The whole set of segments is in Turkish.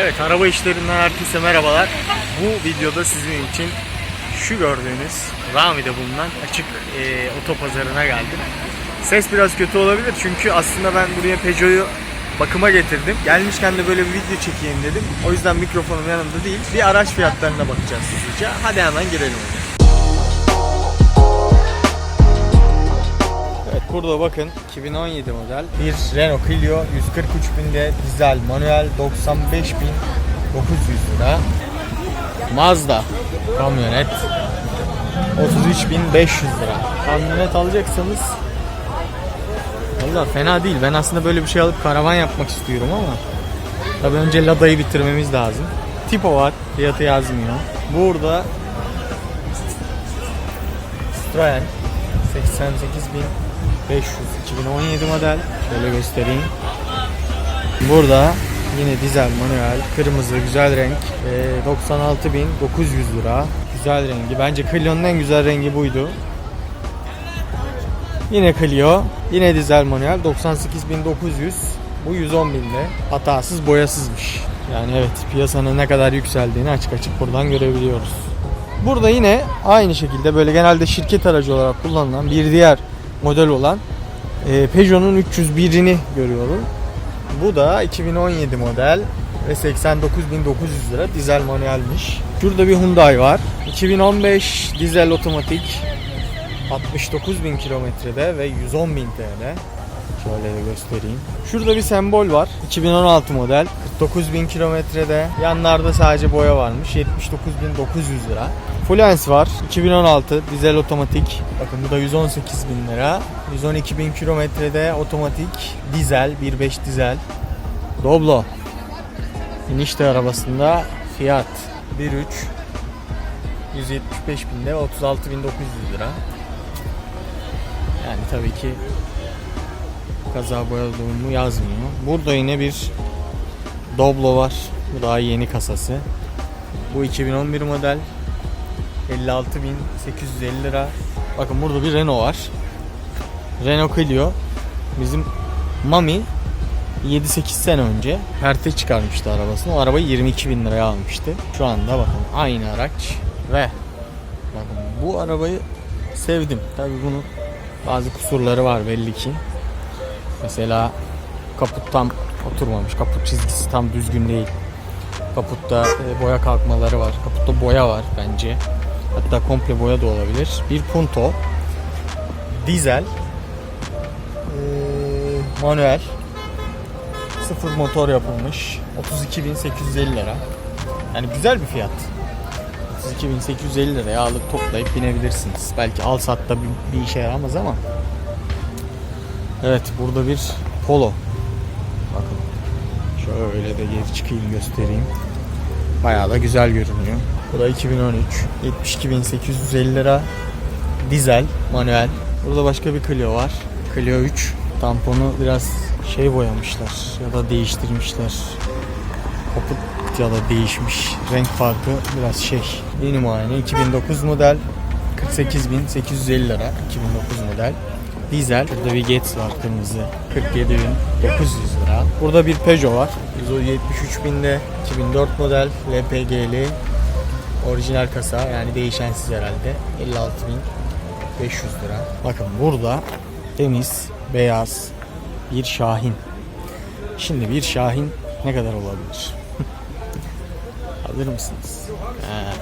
Evet araba işlerinden herkese merhabalar. Bu videoda sizin için şu gördüğünüz Rami'de bulunan açık e, otopazarına geldim. Ses biraz kötü olabilir çünkü aslında ben buraya Peugeot'u bakıma getirdim. Gelmişken de böyle bir video çekeyim dedim. O yüzden mikrofonum yanımda değil. Bir araç fiyatlarına bakacağız hızlıca. Hadi hemen girelim. Evet burada bakın 2017 model bir Renault Clio 143 binde dizel manuel 95 bin 900 lira. Mazda kamyonet 33 bin 500 lira. Kamyonet alacaksanız Valla fena değil. Ben aslında böyle bir şey alıp karavan yapmak istiyorum ama tabii önce Lada'yı bitirmemiz lazım. Tipo var. Fiyatı yazmıyor. Burada Citroen 88.500 2017 model. Şöyle göstereyim. Burada yine dizel manuel kırmızı güzel renk Ee, 96.900 lira. Güzel rengi. Bence Clio'nun en güzel rengi buydu. Yine Clio. Yine dizel manuel 98.900. Bu 110 binde. Hatasız boyasızmış. Yani evet piyasanın ne kadar yükseldiğini açık açık buradan görebiliyoruz. Burada yine aynı şekilde böyle genelde şirket aracı olarak kullanılan bir diğer model olan e, Peugeot'un 301'ini görüyorum. Bu da 2017 model ve 89.900 lira dizel manuelmiş. Şurada bir Hyundai var. 2015 dizel otomatik 69.000 kilometrede ve 110.000 TL. Şöyle göstereyim. Şurada bir sembol var. 2016 model. 49.000 kilometrede. Yanlarda sadece boya varmış. 79.900 lira. Fluence var. 2016 dizel otomatik. Bakın bu da 118.000 lira. 112.000 kilometrede otomatik dizel 1.5 dizel. Doblo. İnişte arabasında Fiat 1.3 175 binde 36.900 lira. Yani tabii ki kaza boya durumu yazmıyor. Burada yine bir Doblo var. Bu daha yeni kasası. Bu 2011 model. 56.850 lira. Bakın burada bir Renault var. Renault Clio. Bizim Mami 7-8 sene önce perte çıkarmıştı arabasını. O arabayı 22 bin liraya almıştı. Şu anda bakın aynı araç ve bakın bu arabayı sevdim. Tabii bunun bazı kusurları var belli ki. Mesela kaput tam oturmamış. Kaput çizgisi tam düzgün değil. Kaputta e, boya kalkmaları var. Kaputta boya var bence. Hatta komple boya da olabilir. Bir Punto. Dizel. e, manuel. Sıfır motor yapılmış. 32.850 lira. Yani güzel bir fiyat. 32.850 liraya alıp toplayıp binebilirsiniz. Belki al satta bir, bir işe yaramaz ama. Evet burada bir Polo. Bakın. Şöyle de geri çıkayım göstereyim. Bayağı da güzel görünüyor. Bu da 2013. 72.850 lira. Dizel, manuel. Burada başka bir Clio var. Clio 3. Tamponu biraz şey boyamışlar ya da değiştirmişler. Kaput ya da değişmiş. Renk farkı biraz şey. Yeni muayene 2009 model 48.850 lira 2009 model. Dizel. Burada bir Getz var kırmızı. 47.900 lira. Burada bir Peugeot var. 173 binde 2004 model LPG'li orijinal kasa yani değişensiz herhalde 56.500 lira. Bakın burada temiz beyaz bir Şahin. Şimdi bir Şahin ne kadar olabilir? Hazır mısınız? He.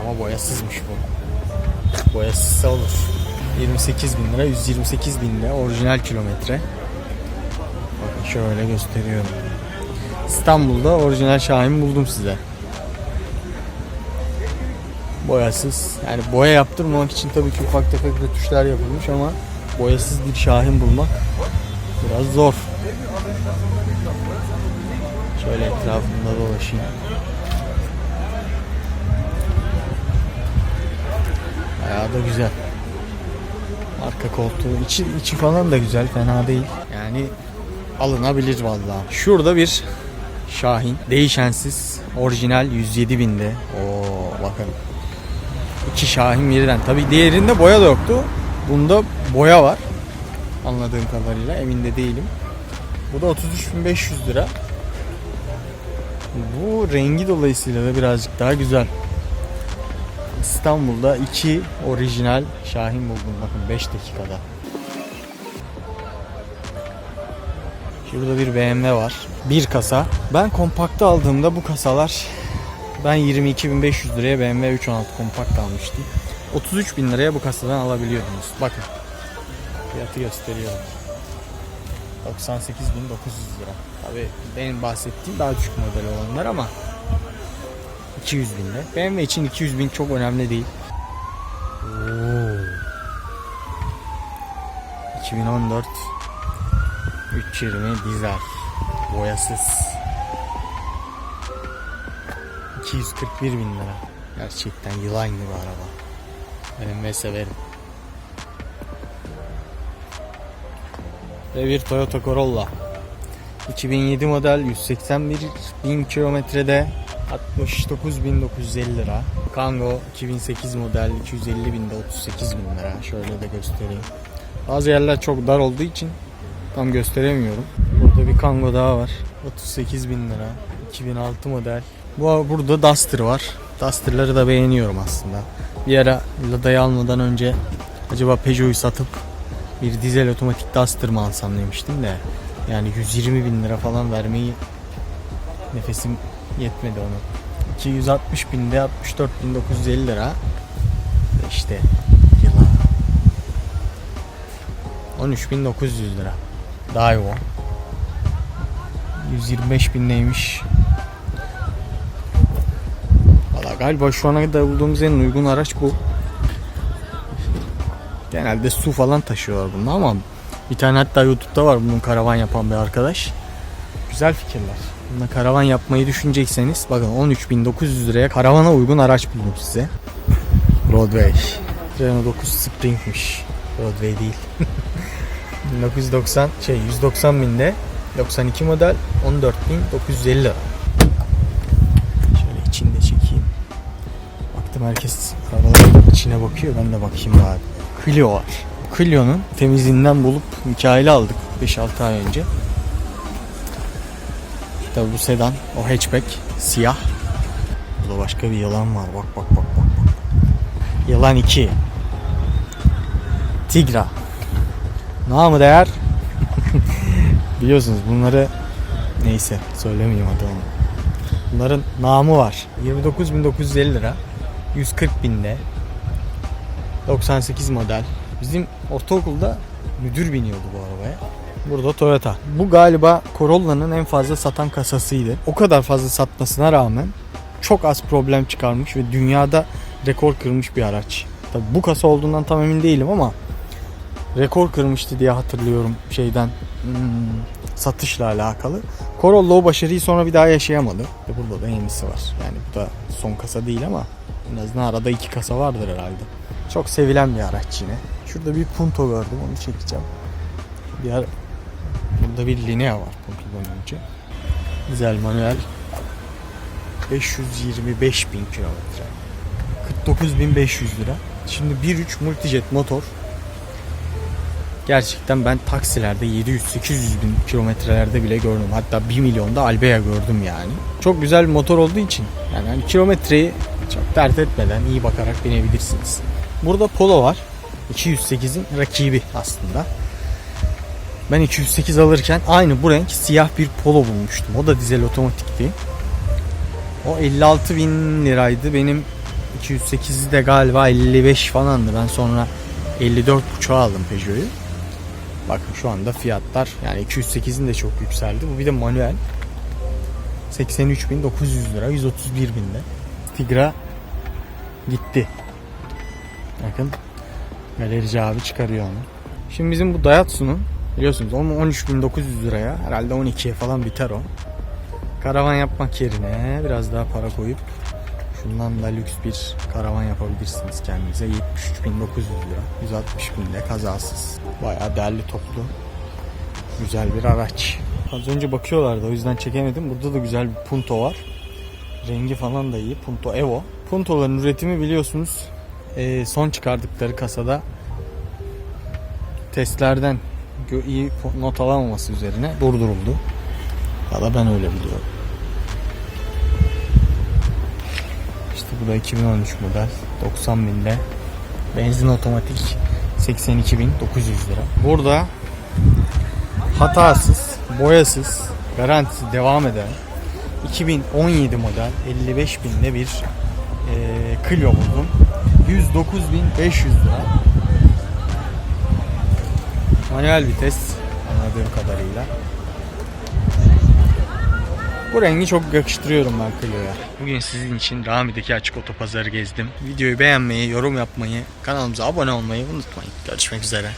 Ama boyasızmış bu. Boyasızsa olur. 28 bin lira, 128 bin lira orijinal kilometre. Bakın şöyle gösteriyorum. İstanbul'da orijinal Şahin buldum size. Boyasız. Yani boya yaptırmamak için tabii ki ufak tefek rötuşlar yapılmış ama boyasız bir Şahin bulmak biraz zor. Şöyle etrafında dolaşayım. Bayağı da güzel. Arka koltuğu içi, içi falan da güzel fena değil. Yani alınabilir vallahi. Şurada bir Şahin değişensiz orijinal 107 binde. Oo bakın. İki Şahin birden. Tabi diğerinde boya da yoktu. Bunda boya var. Anladığım kadarıyla emin de değilim. Bu da 33.500 lira. Bu rengi dolayısıyla da birazcık daha güzel. İstanbul'da iki orijinal Şahin buldum bakın 5 dakikada. Şurada bir BMW var. Bir kasa. Ben kompakta aldığımda bu kasalar ben 22.500 liraya BMW 316 kompakt almıştım. 33.000 liraya bu kasadan alabiliyordunuz. Bakın. Fiyatı gösteriyorum. 98.900 lira. Tabi benim bahsettiğim daha düşük model olanlar ama 200 binde. BMW için 200 bin çok önemli değil. Oo. 2014 320 dizel boyasız 241 bin lira. Gerçekten yılan gibi araba. BMW severim. Ve bir Toyota Corolla. 2007 model 181 bin kilometrede 69.950 lira. Kangoo 2008 model 250 binde 38 bin lira. Şöyle de göstereyim. Bazı yerler çok dar olduğu için tam gösteremiyorum. Burada bir Kangoo daha var. 38 bin lira. 2006 model. Bu burada Duster var. Duster'ları da beğeniyorum aslında. Bir ara Lada'yı almadan önce acaba Peugeot'u satıp bir dizel otomatik Duster mı alsam demiştim de yani 120 bin lira falan vermeyi nefesim yetmedi onu. 260 binde 64 bin 950 lira. İşte. Yıla 13 bin 900 lira. Daiwa 125 bin neymiş? Valla galiba şu ana kadar bulduğumuz en uygun araç bu. Genelde su falan taşıyorlar bunda ama bir tane hatta YouTube'da var bunun karavan yapan bir arkadaş. Güzel fikirler. Bunda karavan yapmayı düşünecekseniz bakın 13.900 liraya karavana uygun araç buldum size. Broadway. Renault 9 Spring'miş. Broadway değil. 1990 şey 190 binde 92 model 14.950 lira. Şöyle içinde çekeyim. Baktım herkes arabaların içine bakıyor ben de bakayım abi. Clio var. Clio'nun temizliğinden bulup Mikail'i aldık 5-6 ay önce. Tabi bu sedan, o hatchback siyah. Burada başka bir yılan var. Bak bak bak bak. Yılan 2. Tigra. Namı değer. Biliyorsunuz bunları neyse söylemeyeyim hadi onu. Bunların namı var. 29.950 lira. 140 binde 98 model. Bizim ortaokulda müdür biniyordu bu arabaya. Burada Toyota. Bu galiba Corolla'nın en fazla satan kasasıydı. O kadar fazla satmasına rağmen çok az problem çıkarmış ve dünyada rekor kırmış bir araç. Tabi bu kasa olduğundan tam emin değilim ama rekor kırmıştı diye hatırlıyorum şeyden hmm, satışla alakalı. Corolla o başarıyı sonra bir daha yaşayamadı. Ve burada da yenisi var. Yani bu da son kasa değil ama en azından arada iki kasa vardır herhalde. Çok sevilen bir araç yine. Şurada bir Punto gördüm onu çekeceğim. Diğer burada bir Linea var Punto'dan önce. Dizel manuel 525 bin kilometre. 49.500 lira. Şimdi 1.3 multijet motor. Gerçekten ben taksilerde 700-800 bin kilometrelerde bile gördüm. Hatta 1 milyonda Albea gördüm yani. Çok güzel bir motor olduğu için yani hani kilometreyi çok dert etmeden iyi bakarak binebilirsiniz. Burada Polo var. 208'in rakibi aslında. Ben 208 alırken aynı bu renk siyah bir Polo bulmuştum. O da dizel otomatikti. O 56 bin liraydı. Benim 208'i de galiba 55 falandı. Ben sonra 54.5'a aldım Peugeot'u. Bakın şu anda fiyatlar yani 208'in de çok yükseldi. Bu bir de manuel. 83.900 lira 131 binde. Tigra gitti. Bakın galerici abi çıkarıyor onu. Şimdi bizim bu Daihatsu'nun biliyorsunuz onun 13.900 liraya herhalde 12'ye falan biter o. Karavan yapmak yerine biraz daha para koyup şundan da lüks bir karavan yapabilirsiniz kendinize. 73.900 lira. 160 binde kazasız. Bayağı değerli toplu. Güzel bir araç. Az önce bakıyorlardı o yüzden çekemedim. Burada da güzel bir Punto var. Rengi falan da iyi. Punto Evo. Punto'ların üretimi biliyorsunuz e, son çıkardıkları kasada testlerden iyi not alamaması üzerine durduruldu. Ya da ben öyle biliyorum. Bu da 2013 model. 90 binde. Benzin otomatik 82.900 lira. Burada hatasız, boyasız, garantisi devam eden 2017 model 55 binde bir e, Clio buldum. 109.500 lira. Manuel vites anladığım kadarıyla. Bu rengi çok yakıştırıyorum ben Clio'ya. Bugün sizin için Rami'deki açık otopazarı gezdim. Videoyu beğenmeyi, yorum yapmayı, kanalımıza abone olmayı unutmayın. Görüşmek üzere.